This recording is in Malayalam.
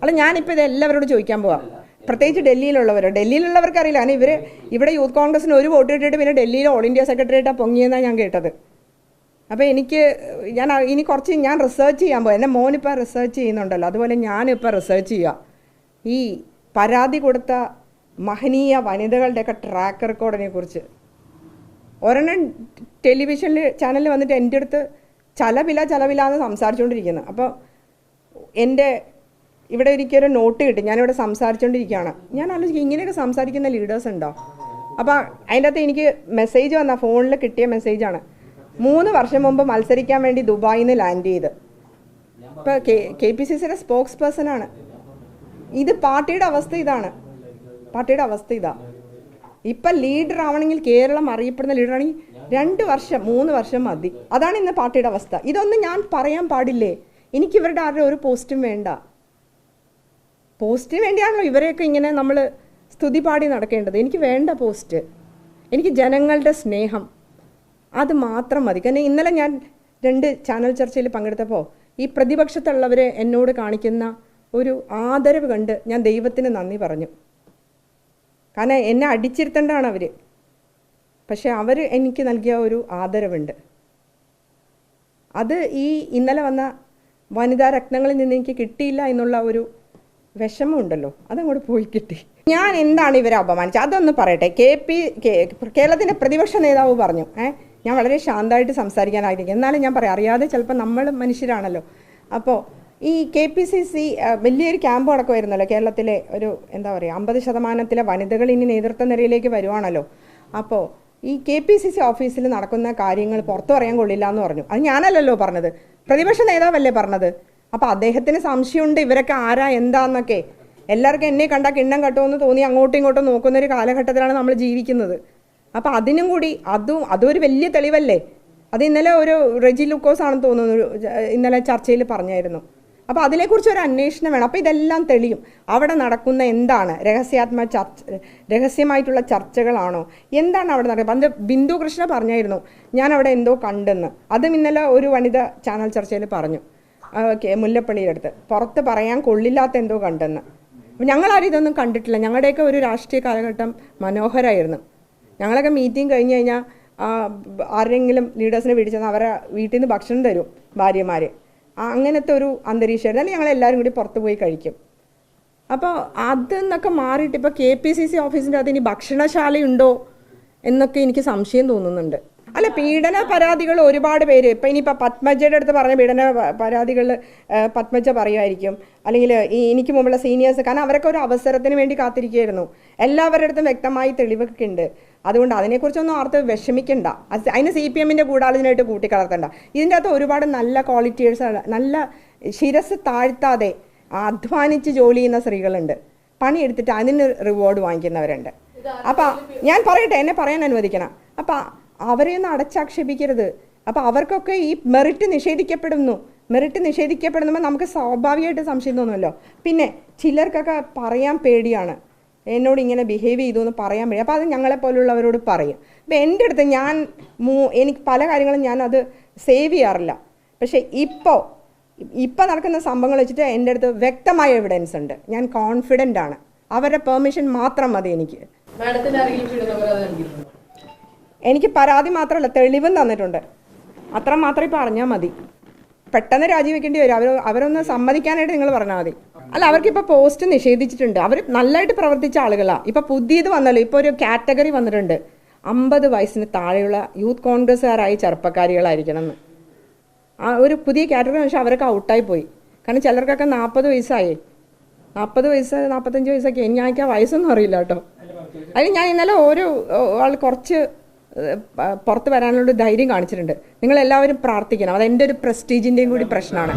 അല്ല ഞാനിപ്പോൾ ഇത് എല്ലാവരോടും ചോദിക്കാൻ പോവാം. പ്രത്യേകിച്ച് ഡൽഹിയിലുള്ളവർ ഡൽഹിയിലുള്ളവർക്ക് അറിയില്ല. കാരണം ഇവർ ഇവിടെ യൂത്ത് കോൺഗ്രസിന് ഒരു വോട്ട് കിട്ടിയിട്ട് പിന്നെ ഡൽഹിയിൽ ഓൾ ഇന്ത്യ സെക്രട്ടറിയേറ്റാണ് പൊങ്ങിയെന്നാണ് ഞാൻ കേട്ടത്. അപ്പോൾ എനിക്ക് ഞാൻ ഇനി കുറച്ച് ഞാൻ റിസർച്ച് ചെയ്യാൻ പോകും എന്റെ മോനിപ്പോൾ റിസർച്ച് ചെയ്യുന്നുണ്ടല്ലോ. അതുപോലെ ഞാനിപ്പോൾ റിസർച്ച് ചെയ്യുക ഈ പരാതി കൊടുത്ത മഹനീയ വനിതകളുടെയൊക്കെ ട്രാക്ക് റെക്കോർഡിനെ കുറിച്ച്. ഒരെണ്ണം ടെലിവിഷനിൽ ചാനലിൽ വന്നിട്ട് എന്റെ അടുത്ത് ചലവില ചലവില എന്ന് സംസാരിച്ചുകൊണ്ടിരിക്കുന്നത് അപ്പോൾ എന്റെ ഇവിടെ എനിക്കൊരു നോട്ട് കിട്ടി. ഞാനിവിടെ സംസാരിച്ചുകൊണ്ടിരിക്കുകയാണ് ഞാൻ ആലോചിക്കും ഇങ്ങനെയൊക്കെ സംസാരിക്കുന്ന ലീഡേഴ്സ് ഉണ്ടോ? അപ്പോൾ അതിന്റെ അകത്ത് എനിക്ക് മെസ്സേജ് വന്ന ഫോണിൽ കിട്ടിയ മെസ്സേജാണ് മൂന്ന് വർഷം മുമ്പ് മത്സരിക്കാൻ വേണ്ടി ദുബായിൽ നിന്ന് ലാൻഡ് ചെയ്ത്. ഇപ്പോൾ കെ കെ പി സി സിയുടെ സ്പോക്സ് പേഴ്സണാണ് ഇത് പാർട്ടിയുടെ അവസ്ഥ ഇതാണ്. പാർട്ടിയുടെ അവസ്ഥ ഇതാ. ഇപ്പം ലീഡർ ആവണമെങ്കിൽ കേരളം അറിയപ്പെടുന്ന ലീഡർ ആണെങ്കിൽ രണ്ട് വർഷം മൂന്ന് വർഷം മതി. അതാണ് ഇന്ന് പാർട്ടിയുടെ അവസ്ഥ. ഇതൊന്നും ഞാൻ പറയാൻ പാടില്ലേ? എനിക്ക് ഇവരുടെ ആരുടെ ഒരു പോസ്റ്റും വേണ്ട. പോസ്റ്റിന് വേണ്ടിയാണല്ലോ ഇവരെയൊക്കെ ഇങ്ങനെ നമ്മൾ സ്തുതി പാടി നടക്കേണ്ടത്. എനിക്ക് വേണ്ട പോസ്റ്റ്. എനിക്ക് ജനങ്ങളുടെ സ്നേഹം. അത് മാത്രം മതി. കാരണം ഇന്നലെ ഞാൻ രണ്ട് ചാനൽ ചർച്ചയിൽ പങ്കെടുത്തപ്പോൾ ഈ പ്രതിപക്ഷത്തുള്ളവർ എന്നോട് കാണിക്കുന്ന ഒരു ആദരവ് കണ്ട് ഞാൻ ദൈവത്തിന് നന്ദി പറഞ്ഞു. കാരണം എന്നെ അടിച്ചിരുത്തേണ്ടതാണ് അവർ പക്ഷേ അവർ എനിക്ക് നൽകിയ ഒരു ആദരവുണ്ട്. അത് ഈ ഇന്നലെ വന്ന വനിതാ രക്തങ്ങളിൽ നിന്ന് എനിക്ക് കിട്ടിയില്ല എന്നുള്ള ഒരു വിഷമമുണ്ടല്ലോ അതങ്ങോട്ട് പോയി കിട്ടി. ഞാൻ എന്താണ് ഇവരെ അപമാനിച്ചത്? അതൊന്ന് പറയട്ടെ. കെ പി കേരളത്തിന്റെ പ്രതിപക്ഷ നേതാവ് പറഞ്ഞു ഏഹ് ഞാൻ വളരെ ശാന്തമായിട്ട് സംസാരിക്കാനായിരിക്കും എന്നാലും ഞാൻ പറയാം അറിയാതെ ചിലപ്പോൾ നമ്മൾ മനുഷ്യരാണല്ലോ. അപ്പോൾ ഈ കെ പി സി സി വലിയൊരു ക്യാമ്പ് നടക്കുമായിരുന്നല്ലോ കേരളത്തിലെ ഒരു എന്താ പറയുക അമ്പത് ശതമാനത്തിലെ വനിതകൾ ഇനി നേതൃത്വ നിരയിലേക്ക് വരുവാണല്ലോ. അപ്പോൾ ഈ കെ പി സി സി ഓഫീസിൽ നടക്കുന്ന കാര്യങ്ങൾ പുറത്തു പറയാൻ കൊള്ളില്ല എന്ന് പറഞ്ഞു. അത് ഞാനല്ലല്ലോ പറഞ്ഞത്. പ്രതിപക്ഷ നേതാവല്ലേ പറഞ്ഞത്? അപ്പോൾ അദ്ദേഹത്തിന് സംശയമുണ്ട് ഇവരൊക്കെ ആരാ എന്താന്നൊക്കെ. എല്ലാവർക്കും എന്നെ കണ്ടാൽ കിണ്ണം കട്ടുമെന്ന് തോന്നി അങ്ങോട്ടും ഇങ്ങോട്ടും നോക്കുന്ന ഒരു കാലഘട്ടത്തിലാണ് നമ്മൾ ജീവിക്കുന്നത്. അപ്പോൾ അതിനും കൂടി അതും അതൊരു വലിയ തെളിവല്ലേ? അത് ഇന്നലെ ഒരു റെജി ലുക്കോസ് ആണെന്ന് തോന്നുന്നു ഇന്നലെ ചർച്ചയിൽ പറഞ്ഞായിരുന്നു. അപ്പോൾ അതിനെക്കുറിച്ച് ഒരു അന്വേഷണം വേണം. അപ്പോൾ ഇതെല്ലാം തെളിയും. അവിടെ നടക്കുന്ന എന്താണ്? രഹസ്യാത്മ ചർച്ച രഹസ്യമായിട്ടുള്ള ചർച്ചകളാണോ? എന്താണ് അവിടെ നടക്കുക പണ്ട് ബിന്ദു കൃഷ്ണ പറഞ്ഞായിരുന്നു ഞാൻ അവിടെ എന്തോ കണ്ടെന്ന്. അതും ഇന്നലെ ഒരു വനിത ചാനൽ ചർച്ചയിൽ പറഞ്ഞു. ഓക്കെ മുല്ലപ്പള്ളിയുടെ പുറത്ത് പറയാൻ കൊള്ളില്ലാത്ത എന്തോ കണ്ടെന്ന്. ഞങ്ങളാരും ഇതൊന്നും കണ്ടിട്ടില്ല. ഞങ്ങളുടെയൊക്കെ ഒരു രാഷ്ട്രീയ കാലഘട്ടം മനോഹരമായിരുന്നു ഞങ്ങളൊക്കെ മീറ്റിംഗ് കഴിഞ്ഞ് കഴിഞ്ഞാൽ ആരെങ്കിലും ലീഡേഴ്സിനെ പിടിച്ചെന്ന് അവരെ വീട്ടിൽ നിന്ന് ഭക്ഷണം തരും ഭാര്യമാർ അങ്ങനത്തെ ഒരു അന്തരീക്ഷമായിരുന്നു. എല്ലാവരും കൂടി പുറത്ത് പോയി കഴിക്കും. അപ്പോൾ അതെന്നൊക്കെ മാറിയിട്ട് ഇപ്പോൾ കെ പി സി സി ഓഫീസിന്റെ അകത്ത് ഇനി ഭക്ഷണശാലയുണ്ടോ എന്നൊക്കെ എനിക്ക് സംശയം തോന്നുന്നുണ്ട്. അല്ല പീഡന പരാതികൾ ഒരുപാട് പേര്. ഇപ്പം ഇനിയിപ്പോൾ പത്മജയുടെ അടുത്ത് പറഞ്ഞ പീഡന പരാതികൾ പത്മജ പറയുമായിരിക്കും. അല്ലെങ്കിൽ ഈ എനിക്ക് മുമ്പുള്ള സീനിയേഴ്സ് കാരണം അവരൊക്കെ ഒരു അവസരത്തിന് വേണ്ടി കാത്തിരിക്കുകയായിരുന്നു. എല്ലാവരുടെ അടുത്തും വ്യക്തമായി തെളിവൊക്കെ ഉണ്ട് അതുകൊണ്ട് അതിനെക്കുറിച്ചൊന്നും ആർത്ത് വിഷമിക്കണ്ട. അത് അതിന് സി പി എമ്മിന്റെ ഗൂഢാലോചനയായിട്ട് കൂട്ടിക്കലർത്തണ്ട. ഇതിന്റെ അകത്ത് ഒരുപാട് നല്ല ക്വാളിറ്റീസ് നല്ല ശിരസ് താഴ്ത്താതെ അധ്വാനിച്ച് ജോലി ചെയ്യുന്ന സ്ത്രീകളുണ്ട്. പണിയെടുത്തിട്ട് അതിന് റിവാർഡ് വാങ്ങിക്കുന്നവരുണ്ട്. അപ്പം ഞാൻ പറയട്ടെ എന്നെ പറയാൻ അനുവദിക്കണം. അപ്പം അവരെയൊന്നും അടച്ചാക്ഷേപിക്കരുത്. അപ്പം അവർക്കൊക്കെ ഈ മെറിറ്റ് നിഷേധിക്കപ്പെടുന്നു. മെറിറ്റ് നിഷേധിക്കപ്പെടുമ്പോൾ നമുക്ക് സ്വാഭാവികമായിട്ട് സംശയം തോന്നുമല്ലോ. പിന്നെ ചിലർക്കൊക്കെ പറയാൻ പേടിയാണ്. എന്നോട് ഇങ്ങനെ ബിഹേവ് ചെയ്തു എന്ന് പറയാൻ പേടി. അപ്പോൾ അത് ഞങ്ങളെ പോലുള്ളവരോട് പറയും. അപ്പോൾ എന്റെ അടുത്ത് ഞാൻ മൂ എനിക്ക് പല കാര്യങ്ങളും ഞാൻ അത് സേവ് ചെയ്യാറില്ല. പക്ഷേ ഇപ്പോൾ ഇപ്പോൾ നടക്കുന്ന സംഭവങ്ങൾ വെച്ചിട്ട് എന്റെ അടുത്ത് വ്യക്തമായ എവിഡൻസ് ഉണ്ട്. ഞാൻ കോൺഫിഡന്റ് ആണ്. അവരുടെ പെർമിഷൻ മാത്രം മതി എനിക്ക്. മാഡത്തിന് ആരെങ്കിലും എനിക്ക് എനിക്ക് പരാതി മാത്രമല്ല തെളിവും തന്നിട്ടുണ്ട്. അത്ര മാത്രം ഇപ്പോൾ അറിഞ്ഞാൽ മതി. പെട്ടെന്ന് രാജിവെക്കേണ്ടി വരും. അവർ അവരൊന്ന് സമ്മതിക്കാനായിട്ട് നിങ്ങൾ പറഞ്ഞാൽ മതി. അല്ല അവർക്കിപ്പോൾ പോസ്റ്റ് നിഷേധിച്ചിട്ടുണ്ട്. അവർ നല്ലതായിട്ട് പ്രവർത്തിച്ച ആളുകളാണ് ഇപ്പോൾ പുതിയത് വന്നല്ലോ. ഇപ്പോൾ ഒരു കാറ്റഗറി വന്നിട്ടുണ്ട്. അമ്പത് വയസ്സിന് താഴെയുള്ള യൂത്ത് കോൺഗ്രസ്സുകാരായ ചെറുപ്പക്കാരികളായിരിക്കണം എന്ന്. ആ ഒരു പുതിയ കാറ്റഗറി പക്ഷേ അവരൊക്കെ ഔട്ടായി പോയി. കാരണം ചിലർക്കൊക്കെ നാൽപ്പത് വയസ്സായി. നാൽപ്പത് വയസ്സ് നാൽപ്പത്തഞ്ച് വയസ്സൊക്കെ എനിക്ക് വയസ്സൊന്നും അറിയില്ല കേട്ടോ. അതിന് ഞാൻ ഇന്നലെ ഓരോ ആൾ കുറച്ച് പുറത്ത് വരാനുള്ള ധൈര്യം കാണിച്ചിട്ടുണ്ട്. നിങ്ങൾ എല്ലാവരും പ്രാർത്ഥിക്കണം. അതെന്റെ ഒരു പ്രസ്റ്റീജിന്റെയും കൂടി പ്രശ്നമാണ്.